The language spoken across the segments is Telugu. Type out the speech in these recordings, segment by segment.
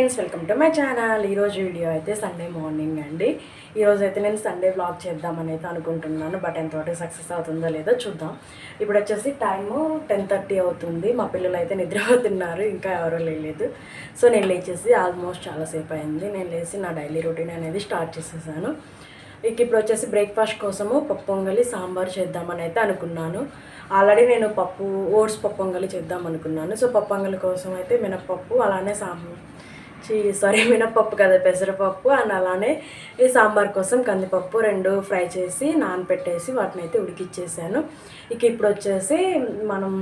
Friends welcome to my channel. ఈరోజు వీడియో అయితే సండే మార్నింగ్ అండి. ఈరోజు అయితే నేను సండే బ్లాగ్ చేద్దామని అయితే అనుకుంటున్నాను బట్ ఎంతవరకు సక్సెస్ అవుతుందో లేదో చూద్దాం. ఇప్పుడు వచ్చేసి టైము టెన్ థర్టీ అవుతుంది. మా పిల్లలు అయితే నిద్రపోతున్నారు ఇంకా ఎవరూ లేదు సో నేను లేచేసి ఆల్మోస్ట్ చాలాసేపు అయింది. నేను లేచి నా డైలీ రొటీన్ అనేది స్టార్ట్ చేసేసాను. ఇక ఇప్పుడు వచ్చేసి బ్రేక్ఫాస్ట్ కోసము పప్పు పొంగలి సాంబార్ చేద్దామని అయితే అనుకున్నాను. ఆల్రెడీ నేను పప్పు ఓట్స్ పప్పు పొంగలి చేద్దాం అనుకున్నాను. సో పప్పు పొంగలి కోసం అయితే మినప్పప్పు అలానే సాం సారీ మినప్పప్పు కదా పెసరపప్పు అండ్ అలానే ఈ సాంబార్ కోసం కందిపప్పు రెండు ఫ్రై చేసి నానపెట్టేసి వాటిని అయితే ఉడికిచ్చేసాను. ఇక ఇప్పుడు వచ్చేసి మనం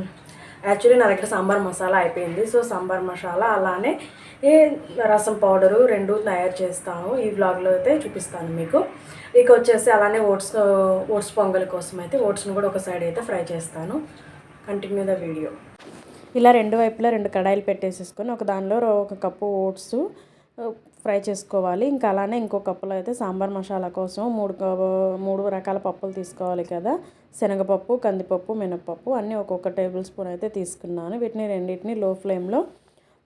యాక్చువల్లీ నా దగ్గర సాంబార్ మసాలా అయిపోయింది. సో సాంబార్ మసాలా అలానే ఈ రసం పౌడరు రెండు తయారు చేస్తాము ఈ బ్లాగ్లో అయితే చూపిస్తాను మీకు. ఇక వచ్చేసి అలానే ఓట్స్ ఓట్స్ పొంగల్ కోసం అయితే ఓట్స్ని కూడా ఒక సైడ్ అయితే ఫ్రై చేస్తాను. Continue the video. ఇలా రెండు వైపులా రెండు కడాయిలు పెట్టేసేసుకొని ఒక దానిలో ఒక కప్పు ఓట్స్ ఫ్రై చేసుకోవాలి. ఇంకా అలానే ఇంకో కప్పులో అయితే సాంబార్ మసాలా కోసం మూడు మూడు రకాల పప్పులు తీసుకోవాలి కదా. శనగపప్పు కందిపప్పు మినపప్పు అన్నీ ఒక్కొక్క టేబుల్ స్పూన్ అయితే తీసుకున్నాను. వీటిని రెండింటిని లో ఫ్లేమ్లో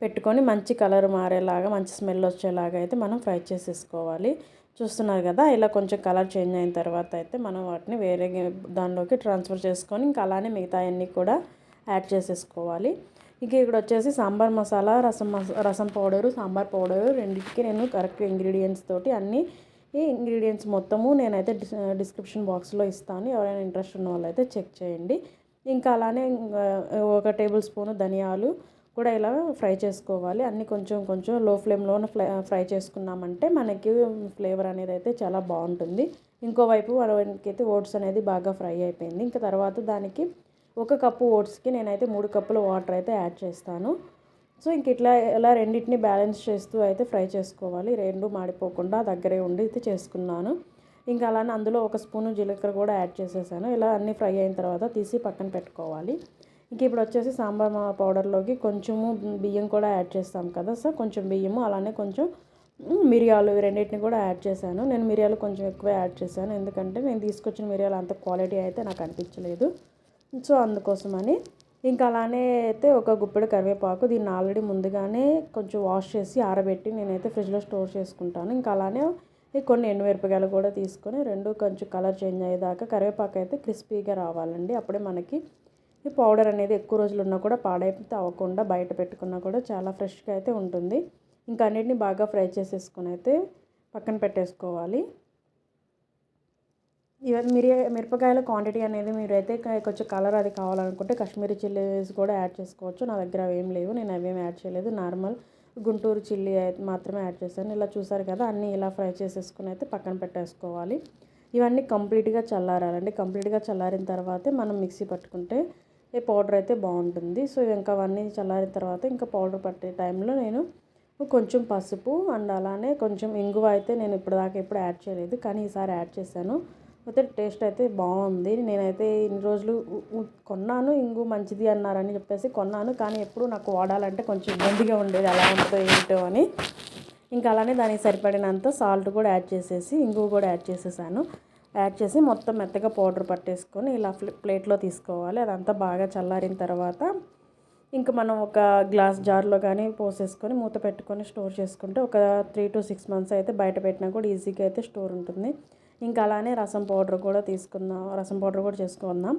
పెట్టుకొని మంచి కలర్ మారేలాగా మంచి స్మెల్ వచ్చేలాగా అయితే మనం ఫ్రై చేసేసుకోవాలి. చూస్తున్నారు కదా ఇలా కొంచెం కలర్ చేంజ్ అయిన తర్వాత అయితే మనం వాటిని వేరే దానిలోకి ట్రాన్స్ఫర్ చేసుకొని ఇంకా అలానే మిగతా అన్నీ కూడా యాడ్ చేసేసుకోవాలి. ఇక ఇక్కడ వచ్చేసి సాంబార్ మసాలా రసం రసం పౌడరు సాంబార్ పౌడరు రెండింటికి నేను కరెక్ట్ ఇంగ్రీడియంట్స్ తోటి అన్ని ఈ ఇంగ్రీడియంట్స్ మొత్తము నేనైతే డిస్ డిస్క్రిప్షన్ బాక్స్లో ఇస్తాను. ఎవరైనా ఇంట్రెస్ట్ ఉన్న వాళ్ళు అయితే చెక్ చేయండి. ఇంకా అలానే ఇంకా ఒక టేబుల్ స్పూన్ ధనియాలు కూడా ఇలా ఫ్రై చేసుకోవాలి. అన్నీ కొంచెం కొంచెం లో ఫ్లేమ్లోనే ఫ్రై ఫ్రై చేసుకున్నామంటే మనకి ఫ్లేవర్ అనేది అయితే చాలా బాగుంటుంది. ఇంకోవైపు మనకైతే ఓట్స్ అనేది బాగా ఫ్రై అయిపోయింది. ఇంకా తర్వాత దానికి ఒక కప్పు ఓట్స్కి నేనైతే మూడు కప్పుల వాటర్ అయితే యాడ్ చేస్తాను. సో ఇంక ఇట్లా ఇలా రెండింటిని బ్యాలెన్స్ చేస్తూ అయితే ఫ్రై చేసుకోవాలి. రెండు మాడిపోకుండా దగ్గరే ఉండి అయితే చేసుకున్నాను. ఇంకా అలానే అందులో ఒక స్పూను జీలకర్ర కూడా యాడ్ చేసేసాను. ఇలా అన్నీ ఫ్రై అయిన తర్వాత తీసి పక్కన పెట్టుకోవాలి. ఇంక ఇప్పుడు వచ్చేసి సాంబార్ పౌడర్లోకి కొంచెము బియ్యం కూడా యాడ్ చేస్తాం కదా సో కొంచెం బియ్యము అలానే కొంచెం మిరియాలు రెండింటిని కూడా యాడ్ చేశాను. నేను మిరియాలు కొంచెం ఎక్కువ యాడ్ చేశాను. ఎందుకంటే నేను తీసుకొచ్చిన మిరియాలు అంత క్వాలిటీ అయితే నాకు అనిపించలేదు. సో అందుకోసమని ఇంకా అలానే అయితే ఒక గుప్పెడు కరివేపాకు దీన్ని ఆల్రెడీ ముందుగానే కొంచెం వాష్ చేసి ఆరబెట్టి నేనైతే ఫ్రిడ్జ్లో స్టోర్ చేసుకుంటాను. ఇంకా అలానే కొన్ని ఎండుమిరపకాయలు కూడా తీసుకొని రెండు కొంచెం కలర్ చేంజ్ అయ్యేదాకా కరివేపాకు అయితే క్రిస్పీగా రావాలండి. అప్పుడే మనకి ఈ పౌడర్ అనేది ఎక్కువ రోజులు ఉన్నా కూడా పాడైపోతే అవ్వకుండా బయట పెట్టుకున్నా కూడా చాలా ఫ్రెష్గా అయితే ఉంటుంది. ఇంకా అన్నిటిని బాగా ఫ్రై చేసేసుకొని అయితే పక్కన పెట్టేసుకోవాలి. ఇవన్నీ మిరియా మిరపకాయల క్వాంటిటీ అనేది మీరైతే అయితే కొంచెం కలర్ అది కావాలనుకుంటే కాశ్మీరీ చిల్లీస్ కూడా యాడ్ చేసుకోవచ్చు. నా దగ్గర అవి ఏం లేవు. నేను అవేం యాడ్ చేయలేదు. నార్మల్ గుంటూరు చిల్లీ అయితే మాత్రమే యాడ్ చేశాను. ఇలా చూసారు కదా అన్నీ ఇలా ఫ్రై చేసేసుకుని అయితే పక్కన పెట్టేసుకోవాలి. ఇవన్నీ కంప్లీట్గా చల్లారాలండి. కంప్లీట్గా చల్లారిన తర్వాతే మనం మిక్సీ పట్టుకుంటే ఈ పౌడర్ అయితే బాగుంటుంది. సో ఇంకా అవన్నీ చల్లారిన తర్వాత ఇంకా పౌడర్ పట్టే టైంలో నేను కొంచెం పసుపు అండ్ అలానే కొంచెం ఇంగువ అయితే నేను ఇప్పటిదాకా ఎప్పుడు యాడ్ చేయలేదు. కానీ ఈసారి యాడ్ చేశాను. అయితే టేస్ట్ అయితే బాగుంది. నేనైతే ఇన్ని రోజులు కొన్నాను ఇంగు మంచిది అన్నారని చెప్పేసి కొన్నాను. కానీ ఎప్పుడు నాకు వాడాలంటే కొంచెం ఇబ్బందిగా ఉండేది. ఎలా ఉంటుందో ఏంటో అని. ఇంకా అలానే దానికి సరిపడినంత సాల్ట్ కూడా యాడ్ చేసేసి ఇంగు కూడా యాడ్ చేసేసాను. యాడ్ చేసి మొత్తం మెత్తగా పౌడర్ పట్టేసుకొని ఇలా ప్లే- ప్లేట్లో తీసుకోవాలి. అదంతా బాగా చల్లారిన తర్వాత ఇంకా మనం ఒక గ్లాస్ జార్లో కానీ పోసేసుకొని మూత పెట్టుకొని స్టోర్ చేసుకుంటే ఒక త్రీ టు సిక్స్ మంత్స్ అయితే బయట పెట్టినా కూడా ఈజీగా అయితే స్టోర్ ఉంటుంది. ఇంకా అలానే రసం పౌడర్ కూడా తీసుకుందాం రసం పౌడర్ కూడా చేసుకుందాం.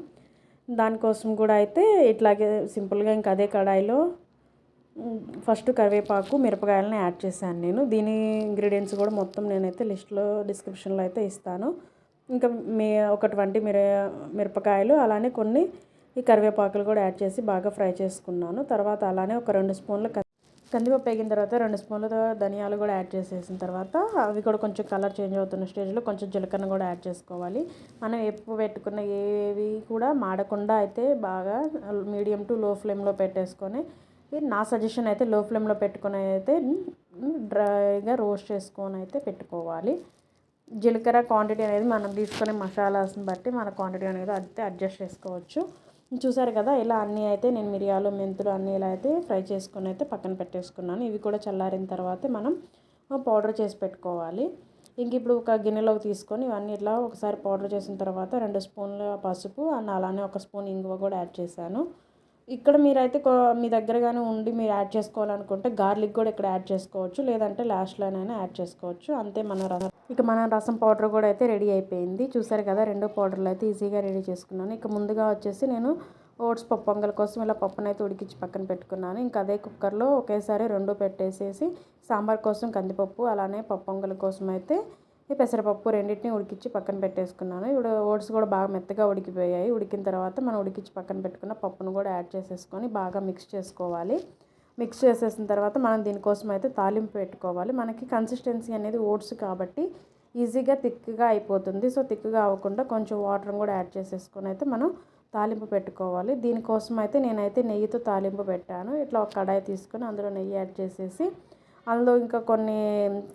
దానికోసం కూడా అయితే ఇట్లాగే సింపుల్గా ఇంకా అదే కడాయిలో ఫస్ట్ కరివేపాకు మిరపకాయలని యాడ్ చేశాను నేను. దీని ఇంగ్రీడియంట్స్ కూడా మొత్తం నేనైతే లిస్ట్లో డిస్క్రిప్షన్లో అయితే ఇస్తాను. ఇంకా మీ ఒక ట్వంటీ మిర మిరపకాయలు అలానే కొన్ని ఈ కరివేపాకులు కూడా యాడ్ చేసి బాగా ఫ్రై చేసుకున్నాను. తర్వాత అలానే ఒక రెండు స్పూన్ల కందిపప్పు వేగిన తర్వాత రెండు స్పూన్ల ధనియాలు కూడా యాడ్ చేసేసిన తర్వాత అవి కూడా కొంచెం కలర్ చేంజ్ అవుతున్న స్టేజ్లో కొంచెం జీలకర్ర కూడా యాడ్ చేసుకోవాలి. మనం ఎప్పు పెట్టుకున్న ఏవి కూడా మాడకుండా అయితే బాగా మీడియం టు లో ఫ్లేమ్లో పెట్టేసుకొని ఇది నా సజెషన్ అయితే లో ఫ్లేమ్లో పెట్టుకొని అయితే డ్రైగా రోస్ట్ చేసుకొని అయితే పెట్టుకోవాలి. జీలకర్ర క్వాంటిటీ అనేది మనం తీసుకునే మసాలాస్ని బట్టి మన క్వాంటిటీ అనేది అయితే అడ్జస్ట్ చేసుకోవచ్చు. చూసారు కదా ఇలా అన్నీ అయితే నేను మిరియాలు మెంతులు అన్నీ ఇలా అయితే ఫ్రై చేసుకుని అయితే పక్కన పెట్టేసుకున్నాను. ఇవి కూడా చల్లారిన తర్వాత మనం పౌడర్ చేసి పెట్టుకోవాలి. ఇంక ఇప్పుడు ఒక గిన్నెలోకి తీసుకొని ఇవన్నీ ఇట్లా ఒకసారి పౌడర్ చేసిన తర్వాత రెండు స్పూన్ల పసుపు అండ్ అలానే ఒక స్పూన్ ఇంగువ కూడా యాడ్ చేశాను. ఇక్కడ మీరైతే మీ దగ్గరగానే ఉండి మీరు యాడ్ చేసుకోవాలనుకుంటే గార్లిక్ కూడా ఇక్కడ యాడ్ చేసుకోవచ్చు. లేదంటే లాస్ట్లోనైనా యాడ్ చేసుకోవచ్చు. అంతే మన రసం. ఇక మన రసం పౌడర్ కూడా అయితే రెడీ అయిపోయింది. చూసారు కదా రెండు పౌడర్లు అయితే ఈజీగా రెడీ చేసుకున్నాను. ఇక ముందుగా వచ్చేసి నేను ఓట్స్ పప్పు పొంగల్ కోసం ఇలా పప్పును అయితే ఉడికించి పక్కన పెట్టుకున్నాను. ఇంకా అదే కుక్కర్లో ఒకేసారి రెండు పెట్టేసేసి సాంబార్ కోసం కందిపప్పు అలానే పప్పు పొంగల్ కోసం అయితే పెసరపప్పు రెండింటిని ఉడికించి పక్కన పెట్టేసుకున్నాను. ఇప్పుడు ఓట్స్ కూడా బాగా మెత్తగా ఉడికిపోయాయి. ఉడికిన తర్వాత మనం ఉడికించి పక్కన పెట్టుకున్న పప్పును కూడా యాడ్ చేసేసుకొని బాగా మిక్స్ చేసుకోవాలి. మిక్స్ చేసేసిన తర్వాత మనం దీనికోసం అయితే తాలింపు పెట్టుకోవాలి. మనకి కన్సిస్టెన్సీ అనేది ఓట్స్ కాబట్టి ఈజీగా థిక్గా అయిపోతుంది. సో థిక్గా అవ్వకుండా కొంచెం వాటర్ కూడా యాడ్ చేసేసుకొని అయితే మనం తాలింపు పెట్టుకోవాలి. దీనికోసం అయితే నేనైతే నెయ్యితో తాలింపు పెట్టాను. ఇట్లా ఒక కడాయి తీసుకొని అందులో నెయ్యి యాడ్ చేసేసి అందులో ఇంకా కొన్ని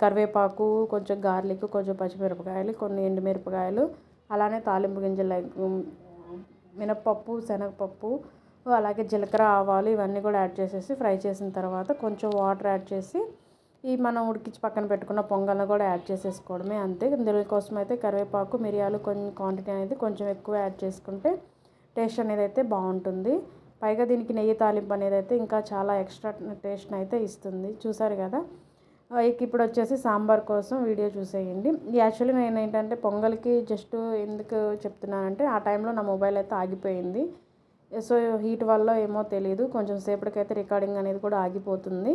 కరివేపాకు కొంచెం గార్లిక్ కొంచెం పచ్చిమిరపకాయలు కొన్ని ఎండుమిరపకాయలు అలానే తాలింపు గింజలు మినప్పప్పు శనగపప్పు అలాగే జీలకర్ర ఆవాలు ఇవన్నీ కూడా యాడ్ చేసేసి ఫ్రై చేసిన తర్వాత కొంచెం వాటర్ యాడ్ చేసి ఈ మనం ఉడికించి పక్కన పెట్టుకున్న పొంగల్ని కూడా యాడ్ చేసేసుకోవడమే అంతే. దీనికోసం అయితే కరివేపాకు మిరియాలు కొన్ని క్వాంటిటీ అనేది కొంచెం ఎక్కువ యాడ్ చేసుకుంటే టేస్ట్ అనేది అయితే బాగుంటుంది. పైగా దీనికి నెయ్యి తాలింపు అనేది అయితే ఇంకా చాలా ఎక్స్ట్రా టేస్ట్ని అయితే ఇస్తుంది. చూసారు కదా? ఇక ఇప్పుడు వచ్చేసి సాంబార్ కోసం వీడియో చూసేయండి. యాక్చువల్లీ నేను ఏంటంటే పొంగల్కి జస్ట్ ఎందుకు చెప్తున్నానంటే ఆ టైంలో నా మొబైల్ అయితే ఆగిపోయింది. సో హీట్ వల్ల ఏమో తెలియదు కొంచెం సేపటికైతే రికార్డింగ్ అనేది కూడా ఆగిపోతుంది.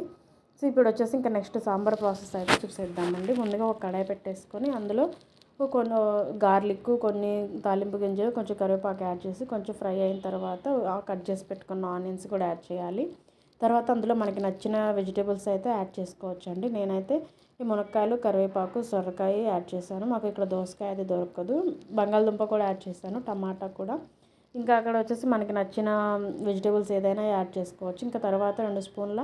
సో ఇప్పుడు వచ్చేసి ఇంకా నెక్స్ట్ సాంబార్ ప్రాసెస్ అయితే చూసేద్దామండి. ముందుగా ఒక కడాయి పెట్టేసుకొని అందులో కొన్ని గార్లిక్ కొన్ని తాలింపు గింజలు కొంచెం కరివేపాకు యాడ్ చేసి కొంచెం ఫ్రై అయిన తర్వాత కట్ చేసి పెట్టుకున్న ఆనియన్స్ కూడా యాడ్ చేయాలి. తర్వాత అందులో మనకి నచ్చిన వెజిటేబుల్స్ అయితే యాడ్ చేసుకోవచ్చు అండి నేనైతే ఈ మునక్కాయలు కరివేపాకు సొరకాయ యాడ్ చేశాను. మాకు ఇక్కడ దోసకాయ అది దొరకదు. బంగాళదుంప కూడా యాడ్ చేశాను టమాటా కూడా. ఇంకా అక్కడ వచ్చేసి మనకి నచ్చిన వెజిటేబుల్స్ ఏదైనా యాడ్ చేసుకోవచ్చు. ఇంకా తర్వాత రెండు స్పూన్ల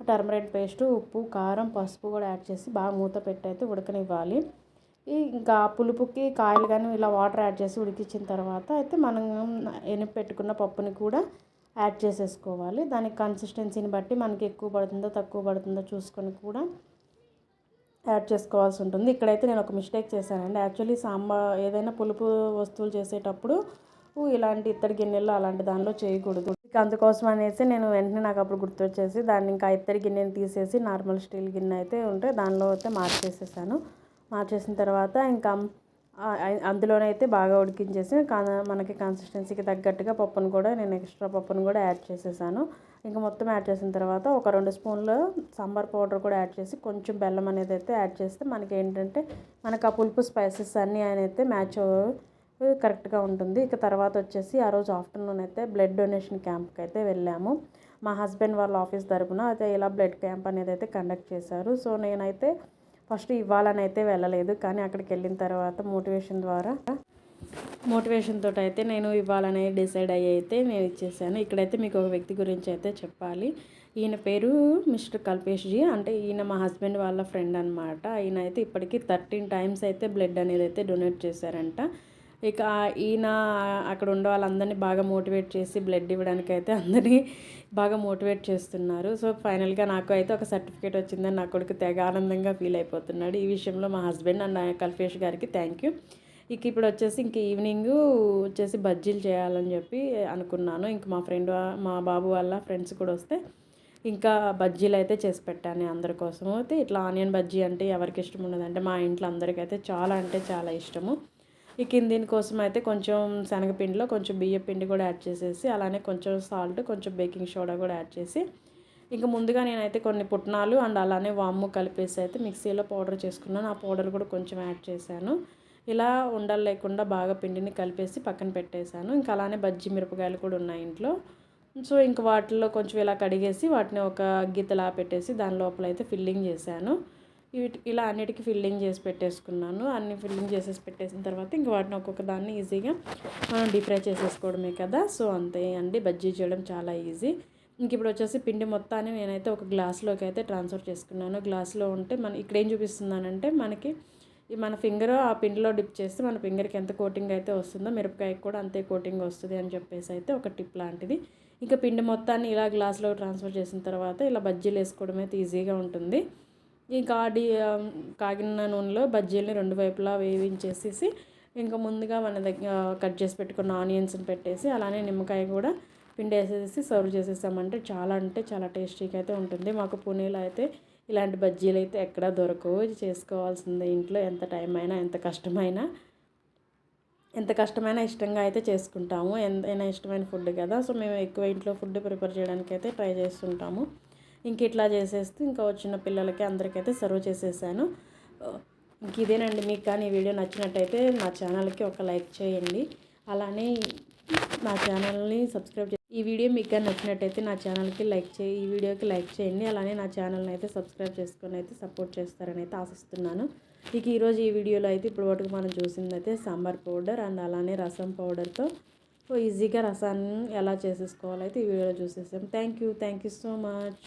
టర్మరిక్ పేస్ట్ ఉప్పు కారం పసుపు కూడా యాడ్ చేసి బాగా మూత పెట్టి అయితే ఉడకనివ్వాలి. ఇంకా పులుపుకి కాయలు కానీ ఇలా వాటర్ యాడ్ చేసి ఉడికించిన తర్వాత అయితే మనం ఎనిపి పెట్టుకున్న పప్పుని కూడా యాడ్ చేసేసుకోవాలి. దానికి కన్సిస్టెన్సీని బట్టి మనకి ఎక్కువ పడుతుందో తక్కువ పడుతుందో చూసుకొని కూడా యాడ్ చేసుకోవాల్సి ఉంటుంది. ఇక్కడైతే నేను ఒక మిస్టేక్ చేశానండి. యాక్చువల్లీ సాంబార్ ఏదైనా పులుపు వస్తువులు చేసేటప్పుడు ఇలాంటి ఇత్తడి గిన్నెల్లో అలాంటి దానిలో చేయకూడదు. ఇక అందుకోసం అనేసి నేను వెంటనే నాకు అప్పుడు గుర్తొచ్చేసి దాన్ని ఇంకా ఇత్తడి గిన్నెని తీసేసి నార్మల్ స్టీల్ గిన్నె అయితే ఉంటే దానిలో అయితే మార్చేసేసాను. మార్చేసిన తర్వాత ఇంకా అందులోనైతే బాగా ఉడికించేసి మనకి కన్సిస్టెన్సీకి తగ్గట్టుగా పప్పును కూడా నేను ఎక్స్ట్రా పప్పును కూడా యాడ్ చేసేసాను. ఇంకా మొత్తం యాడ్ చేసిన తర్వాత ఒక రెండు స్పూన్లు సాంబార్ పౌడర్ కూడా యాడ్ చేసి కొంచెం బెల్లం అనేది అయితే యాడ్ చేస్తే మనకి ఏంటంటే మనకు ఆ పులుపు స్పైసెస్ అన్నీ ఆయన అయితే మ్యాచ్ కరెక్ట్గా ఉంటుంది. ఇక తర్వాత వచ్చేసి ఆ రోజు ఆఫ్టర్నూన్ అయితే బ్లడ్ డొనేషన్ క్యాంప్కి అయితే వెళ్ళాము. మా హస్బెండ్ వాళ్ళ ఆఫీస్ తరపున అయితే ఇలా బ్లడ్ క్యాంప్ అనేది అయితే కండక్ట్ చేశారు. సో నేనైతే ఫస్ట్ ఇవ్వాలని అయితే వెళ్ళలేదు కానీ అక్కడికి వెళ్ళిన తర్వాత మోటివేషన్ ద్వారా మోటివేషన్ తోటి అయితే నేను ఇవ్వాలని డిసైడ్ అయ్యి అయితే నేను ఇచ్చేసాను. ఇక్కడైతే మీకు ఒక వ్యక్తి గురించి అయితే చెప్పాలి. ఈయన పేరు మిస్టర్ కల్పేష్ జీ. అంటే ఈయన మా హస్బెండ్ వాళ్ళ ఫ్రెండ్ అనమాట ఈయన అయితే ఇప్పటికీ థర్టీన్ టైమ్స్ అయితే బ్లడ్ అనేది అయితే డొనేట్ చేశారంట. ఇక ఈయన అక్కడ ఉండే వాళ్ళందరినీ బాగా మోటివేట్ చేసి బ్లడ్ ఇవ్వడానికి అయితే అందరినీ బాగా మోటివేట్ చేస్తున్నారు. సో ఫైనల్గా నాకు అయితే ఒక సర్టిఫికేట్ వచ్చిందని నా కొడుకు తెగ ఆనందంగా ఫీల్ అయిపోతున్నాడు. ఈ విషయంలో మా హస్బెండ్ అండ్ కల్పేష్ గారికి థ్యాంక్ యూ. ఇక ఇప్పుడు వచ్చేసి ఇంక ఈవినింగ్ వచ్చేసి బజ్జీలు చేయాలని చెప్పి అనుకున్నాను. ఇంక మా ఫ్రెండ్ మా బాబు వాళ్ళ ఫ్రెండ్స్ కూడా వస్తే ఇంకా బజ్జీలు అయితే చేసి పెట్టాను అందరి కోసం అయితే ఇట్లా ఆనియన్ బజ్జీ అంటే ఎవరికి ఇష్టం ఉండదంటే మా ఇంట్లో అందరికైతే చాలా అంటే చాలా ఇష్టము. కింద దీనికోసం అయితే కొంచెం శనగపిండిలో కొంచెం బియ్య పిండి కూడా యాడ్ చేసేసి అలానే కొంచెం సాల్ట్ కొంచెం బేకింగ్ సోడా కూడా యాడ్ చేసి ఇంకా ముందుగా నేనైతే కొన్ని పుట్నాలు అండ్ అలానే వాము కలిపేసి అయితే మిక్సీలో పౌడర్ చేసుకున్నాను. ఆ పౌడర్ కూడా కొంచెం యాడ్ చేశాను. ఇలా ఉండలు లేకుండా బాగా పిండిని కలిపేసి పక్కన పెట్టేశాను. ఇంకా అలానే బజ్జీ మిరపకాయలు కూడా ఉన్నాయి ఇంట్లో. సో ఇంక వాటిల్లో కొంచెం ఇలా కడిగేసి వాటిని ఒక గీతలా పెట్టేసి దాని లోపల అయితే ఫిల్లింగ్ చేశాను. ఇలా అన్నిటికీ ఫిల్లింగ్ చేసి పెట్టేసుకున్నాను. అన్ని ఫిల్లింగ్ చేసేసి పెట్టేసిన తర్వాత ఇంక వాటిని ఒక్కొక్క దాన్ని ఈజీగా మనం డీప్ ఫ్రై చేసేసుకోవడమే కదా. సో అంతే అండి. బజ్జీ చేయడం చాలా ఈజీ. ఇంక ఇప్పుడు వచ్చేసి పిండి మొత్తాన్ని నేనైతే ఒక గ్లాస్లోకి అయితే ట్రాన్స్ఫర్ చేసుకున్నాను. గ్లాస్లో ఉంటే మన ఇక్కడ ఏం చూపిస్తున్నానంటే మనకి మన ఫింగర్ ఆ పిండిలో డిప్ చేస్తే మన ఫింగర్కి ఎంత కోటింగ్ అయితే వస్తుందో మిరపకాయకి కూడా అంతే కోటింగ్ వస్తుంది అని చెప్పేసి అయితే ఒక టిప్ లాంటిది. ఇంకా పిండి మొత్తాన్ని ఇలా గ్లాస్లో ట్రాన్స్ఫర్ చేసిన తర్వాత ఇలా బజ్జీలు వేసుకోవడం అయితే ఈజీగా ఉంటుంది. ఈ కాడి కాగిన నూనెలో బజ్జీలని రెండు వైపులా వేయించేసేసి ఇంకా ముందుగా మన దగ్గర కట్ చేసి పెట్టుకున్న ఆనియన్స్ని పెట్టేసి అలానే నిమ్మకాయ కూడా పిండి వేసేసి సర్వ్ చేసేసామంటే చాలా అంటే చాలా టేస్టీగా అయితే ఉంటుంది. మాకు పూణేలో అయితే ఇలాంటి బజ్జీలు అయితే ఎక్కడా దొరకవు. చేసుకోవాల్సిందే ఇంట్లో ఎంత టైం అయినా ఎంత కష్టమైనా. ఎంత కష్టమైనా ఇష్టంగా అయితే చేసుకుంటాము. ఎంతైనా ఇష్టమైన ఫుడ్ కదా. సో మేము ఎక్కువ ఇంట్లో ఫుడ్ ప్రిపేర్ చేయడానికి అయితే ట్రై చేస్తుంటాము. ఇంక ఇట్లా చేసేస్తూ ఇంకా వచ్చిన పిల్లలకి అందరికైతే సర్వ్ చేసేసాను. ఇంక ఇదేనండి మీకు కానీ ఈ వీడియో నచ్చినట్టయితే నా ఛానల్కి ఒక లైక్ చేయండి. అలానే నా ఛానల్ని సబ్స్క్రైబ్ చేసి ఈ వీడియో మీకు కానీ నచ్చినట్టయితే నా ఛానల్కి లైక్ చేయి ఈ వీడియోకి లైక్ చేయండి. అలానే నా ఛానల్ని అయితే సబ్స్క్రైబ్ చేసుకొని అయితే సపోర్ట్ చేస్తారని అయితే ఆశిస్తున్నాను. ఇక ఈరోజు ఈ వీడియోలో అయితే ఇప్పుడు వరకు మనం చూసిందైతే సాంబార్ పౌడర్ అండ్ అలానే రసం పౌడర్తో ఈజీగా రసాన్ని ఎలా చేసేసుకోవాలైతే ఈ వీడియోలో చూసేసాం. Thank you thank you so much.